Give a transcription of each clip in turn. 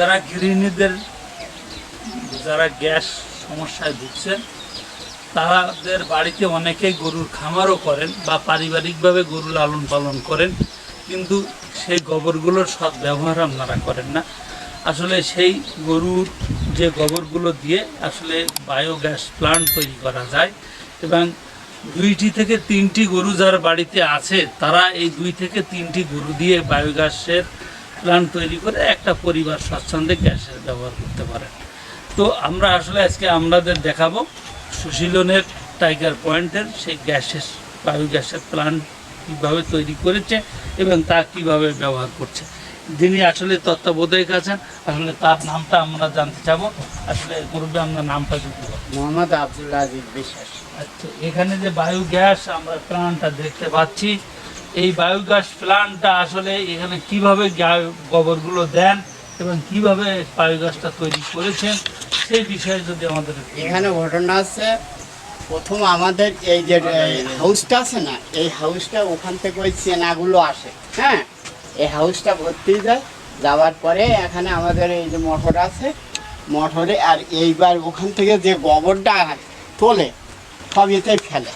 যারা গৃহিণীদের, যারা গ্যাস সমস্যায় ভুগছেন, তাদের বাড়িতে অনেকেই গরুর খামারও করেন বা পারিবারিকভাবে গরু লালন পালন করেন, কিন্তু সেই গোবরগুলোর সৎ ব্যবহার আপনারা করেন না। আসলে সেই গরুর যে গোবরগুলো দিয়ে আসলে বায়োগ্যাস প্লান্ট তৈরি করা যায় এবং দুইটি থেকে তিনটি গরু যার বাড়িতে আছে, তারা এই দুই থেকে তিনটি গরু দিয়ে বায়োগ্যাসের প্লান্ট তৈরি করে একটা পরিবার স্বাচ্ছন্দ্যে গ্যাসের ব্যবহার করতে পারে। তো আমরা আসলে আজকে আমাদের দেখাবো সুশীলনের টাইগার পয়েন্টের সেই গ্যাসের বায়োগ্যাসের প্লান্ট কীভাবে তৈরি করেছে এবং তা কীভাবে ব্যবহার করছে। যিনি আসলে তত্ত্বাবধায়ক আছেন আসলে তার নামটা আমরা জানতে চাবো। আসলে মুরব্বী আমরা নামটা যদি। মোহাম্মদ আব্দুল আজিজ বিশ্বাস। আচ্ছা এখানে যে বায়োগ্যাস আমরা প্লান্টটা দেখতে পাচ্ছি এই বায়োগ্যাস প্লান্টটা আসলে এখানে কীভাবে গোবরগুলো দেন এবং কীভাবে বায়োগ্যাসটা তৈরি করেছেন, সেই বিষয়ে যদি আমাদের এখানে ঘটনা আছে, প্রথম আমাদের এই যে হাউসটা আছে না, এই হাউসটা ওখান থেকে ওই চেনাগুলো আসে হ্যাঁ? এই হাউসটা ভর্তি যায়, যাওয়ার পরে এখানে আমাদের এই যে মোটর আছে মোটরে আর এইবার ওখান থেকে যে গোবরটা তোলে, সব এতে ফেলে।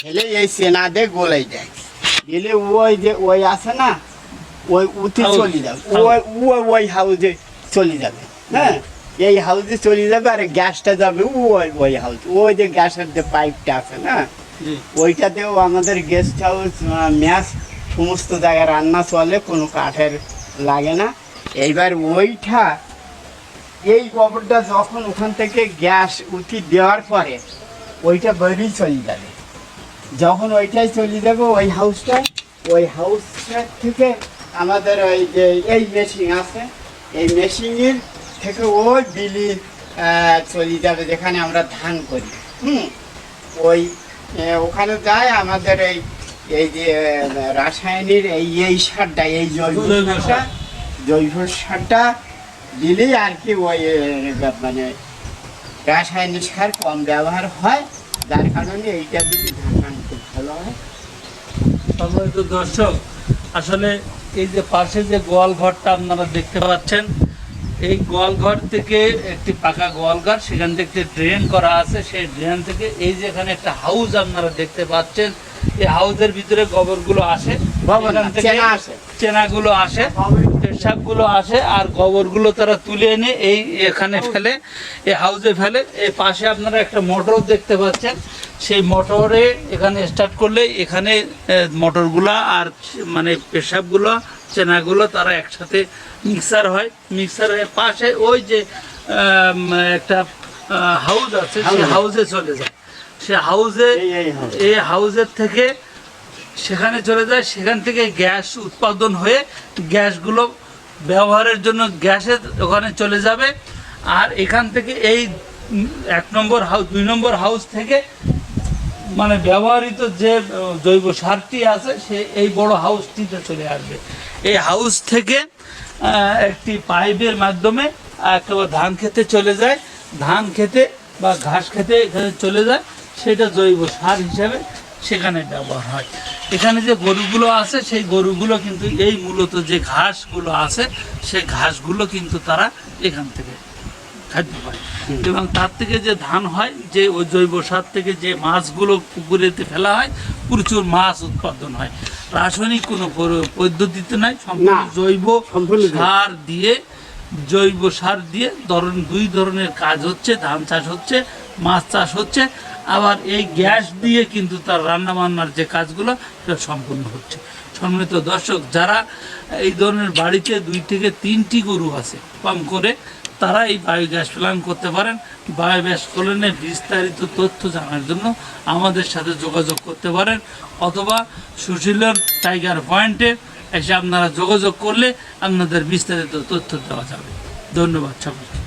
ফেলে এই চেনা দিয়ে গলে দেয় দিলে ওই যে ওই আছে না ওই উঠে চলে যাবে। ওই ওই ওই হাউসে চলে যাবে হ্যাঁ? এই হাউসে চলে যাবে আর গ্যাসটা যাবে ওই ওই হাউস ওই যে গ্যাসের যে পাইপটা আছে না ওইটাতেও আমাদের গেস্ট হাউস ম্যাচ সমস্ত জায়গায় রান্না চলে কোনো কাঠের লাগে না। এইবার ওইটা এই গোবরটা যখন ওখান থেকে গ্যাস উঠি দেওয়ার পরে ওইটা বেরিয়ে চলে যাবে। যখন ওইটাই চলে যাবে ওই হাউসটায় ওই হাউসটার থেকে আমাদের ওই যে এই মেশিন আছে এই মেশিনের থেকে ওই বিলি চলে যাবে যেখানে আমরা ধান করি। হুম? ওই ওখানে যায় আমাদের এই এই যে রাসায়নিক এই এই সারটা এই জৈব। সারটা জৈব সারটা দিলেই আর কি ওই মানে রাসায়নিক সার কম ব্যবহার হয়। যার কারণে এইটা ধান খুব ভালো হয়। সম্মানিত দর্শক আসলে এই যে পাশে যে গোয়াল ঘরটা আপনারা দেখতে পাচ্ছেন এই গোয়াল ঘর থেকে একটি পাকা গোয়াল ঘর সেখান থেকে ড্রেন করা আছে। সেই ড্রেন থেকে এই যে এখানে একটা হাউস আপনারা দেখতে পাচ্ছেন এই হাউসের ভিতরে গোবরগুলো আসে। চেনাগুলো আসে। পেশাবগুলো আসে আর গোবরগুলো তারা তুলে এনে এই এখানে ফেলে এই হাউসে ফেলে। এই পাশে আপনারা একটা মোটর দেখতে পাচ্ছেন। সেই মোটরে এখানে স্টার্ট করলে এখানে মোটরগুলা আর মানে পেশাবগুলো চেনাগুলো তারা একসাথে মিক্সার হয়। মিক্সার হয়ে পাশে ওই যে একটা হাউজ আছে সেই. হাউসে চলে যায়। সে হাউজে এই- হাউসের থেকে সেখানে চলে যায়। সেখান থেকে গ্যাস উৎপাদন হয়ে গ্যাসগুলো ব্যবহারের জন্য গ্যাসের ওখানে চলে যাবে। আর এখান থেকে এই এক নম্বর হাউস, দুই নম্বর হাউস থেকে মানে ব্যবহৃত যে জৈব সারটি আছে, সে এই বড় হাউসটিতে চলে আসবে। এই হাউস থেকে একটি পাইপের মাধ্যমে একেবারে ধান খেতে চলে যায়। ধান খেতে বা ঘাস খেতে এখানে চলে যায়। সেটা জৈব সার হিসাবে সেখানে ব্যবহার হয়। এখানে যে গরুগুলো আছে সেই গরুগুলো কিন্তু এই মূলত যে ঘাসগুলো আছে সেই ঘাসগুলো কিন্তু তারা এখান থেকে খাদ্য পায়। এবং তার থেকে যে ধান হয় যে ওই জৈব সার থেকে যে মাছগুলো পুকুরেতে ফেলা হয় প্রচুর মাছ উৎপাদন হয়। রাসায়নিক কোনো পদ্ধতিতে নাই সম্পূর্ণ জৈব। সার দিয়ে জৈব সার দিয়ে ধরুন দুই ধরনের কাজ হচ্ছে ধান চাষ হচ্ছে মাছ চাষ হচ্ছে আবার এই গ্যাস দিয়ে কিন্তু তার রান্না বান্নার যে কাজগুলো, সেটা সম্পূর্ণ হচ্ছে। সম্মানিত দর্শক, যারা এই ধরনের বাড়িতে দুই থেকে তিনটি গরু আছে, কম করে, তারা এই বায়োগ্যাস প্ল্যান করতে পারেন। বায়োগ্যাস প্ল্যানের বিস্তারিত তথ্য জানার জন্য আমাদের সাথে যোগাযোগ করতে পারেন, অথবা সুশীলন টাইগার পয়েন্টে এসে আপনারা যোগাযোগ করলে আপনাদের বিস্তারিত তথ্য দেওয়া যাবে। ধন্যবাদ সকলকে।